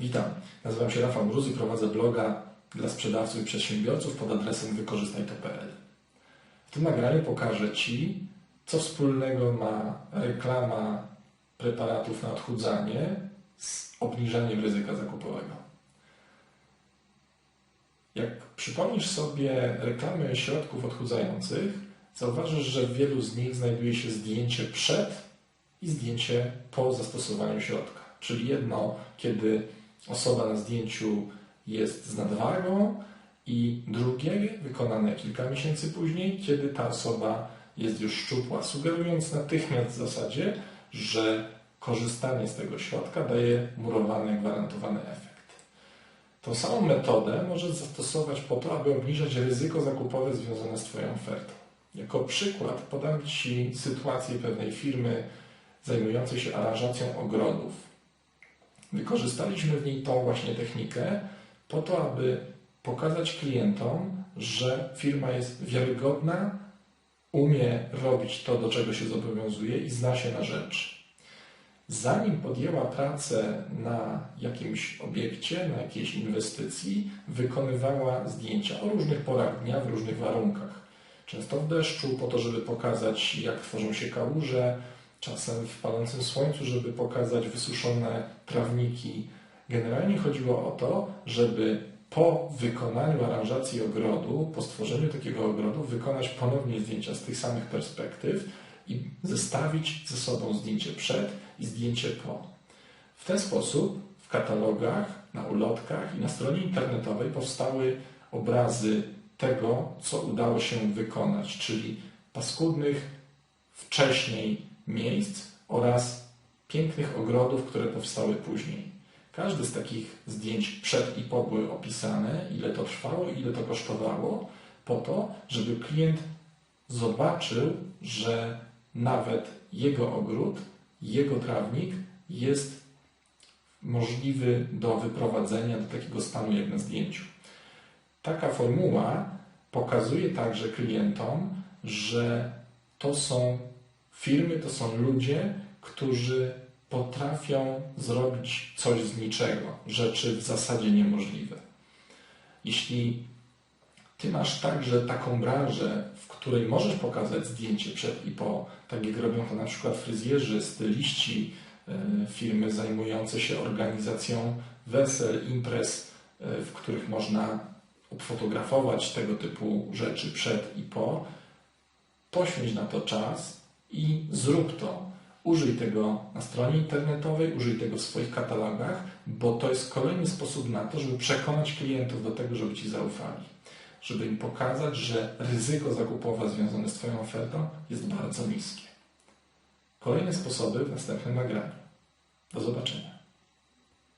Witam, nazywam się Rafał Mróz i prowadzę bloga dla sprzedawców i przedsiębiorców pod adresem wykorzystaj.pl. W tym nagraniu pokażę Ci, co wspólnego ma reklama preparatów na odchudzanie z obniżeniem ryzyka zakupowego. Jak przypomnisz sobie reklamy środków odchudzających, zauważysz, że w wielu z nich znajduje się zdjęcie przed i zdjęcie po zastosowaniu środka. Czyli jedno, kiedy osoba na zdjęciu jest z nadwagą i drugie, wykonane kilka miesięcy później, kiedy ta osoba jest już szczupła, sugerując natychmiast w zasadzie, że korzystanie z tego środka daje murowany, gwarantowany efekt. Tą samą metodę możesz zastosować po to, aby obniżać ryzyko zakupowe związane z Twoją ofertą. Jako przykład podam Ci sytuację pewnej firmy zajmującej się aranżacją ogrodów. Wykorzystaliśmy w niej tą właśnie technikę po to, aby pokazać klientom, że firma jest wiarygodna, umie robić to, do czego się zobowiązuje i zna się na rzecz. Zanim podjęła pracę na jakimś obiekcie, na jakiejś inwestycji, wykonywała zdjęcia o różnych porach dnia, w różnych warunkach. Często w deszczu, po to, żeby pokazać, jak tworzą się kałuże, czasem w palącym słońcu, żeby pokazać wysuszone trawniki. Generalnie chodziło o to, żeby po wykonaniu aranżacji ogrodu, po stworzeniu takiego ogrodu, wykonać ponownie zdjęcia z tych samych perspektyw i zestawić ze sobą zdjęcie przed i zdjęcie po. W ten sposób w katalogach, na ulotkach i na stronie internetowej powstały obrazy tego, co udało się wykonać, czyli paskudnych wcześniej miejsc oraz pięknych ogrodów, które powstały później. Każde z takich zdjęć przed i po były opisane, ile to trwało, ile to kosztowało, po to, żeby klient zobaczył, że nawet jego ogród, jego trawnik jest możliwy do wyprowadzenia do takiego stanu jak na zdjęciu. Taka formuła pokazuje także klientom, że to są firmy, to są ludzie, którzy potrafią zrobić coś z niczego, rzeczy w zasadzie niemożliwe. Jeśli ty masz także taką branżę, w której możesz pokazać zdjęcie przed i po, tak jak robią to na przykład fryzjerzy, styliści, e, firmy zajmujące się organizacją wesel, imprez, e, w których można obfotografować tego typu rzeczy przed i po, poświęć na to czas i zrób to. Użyj tego na stronie internetowej, użyj tego w swoich katalogach, bo to jest kolejny sposób na to, żeby przekonać klientów do tego, żeby Ci zaufali. Żeby im pokazać, że ryzyko zakupowe związane z Twoją ofertą jest bardzo niskie. Kolejne sposoby w następnym nagraniu. Do zobaczenia.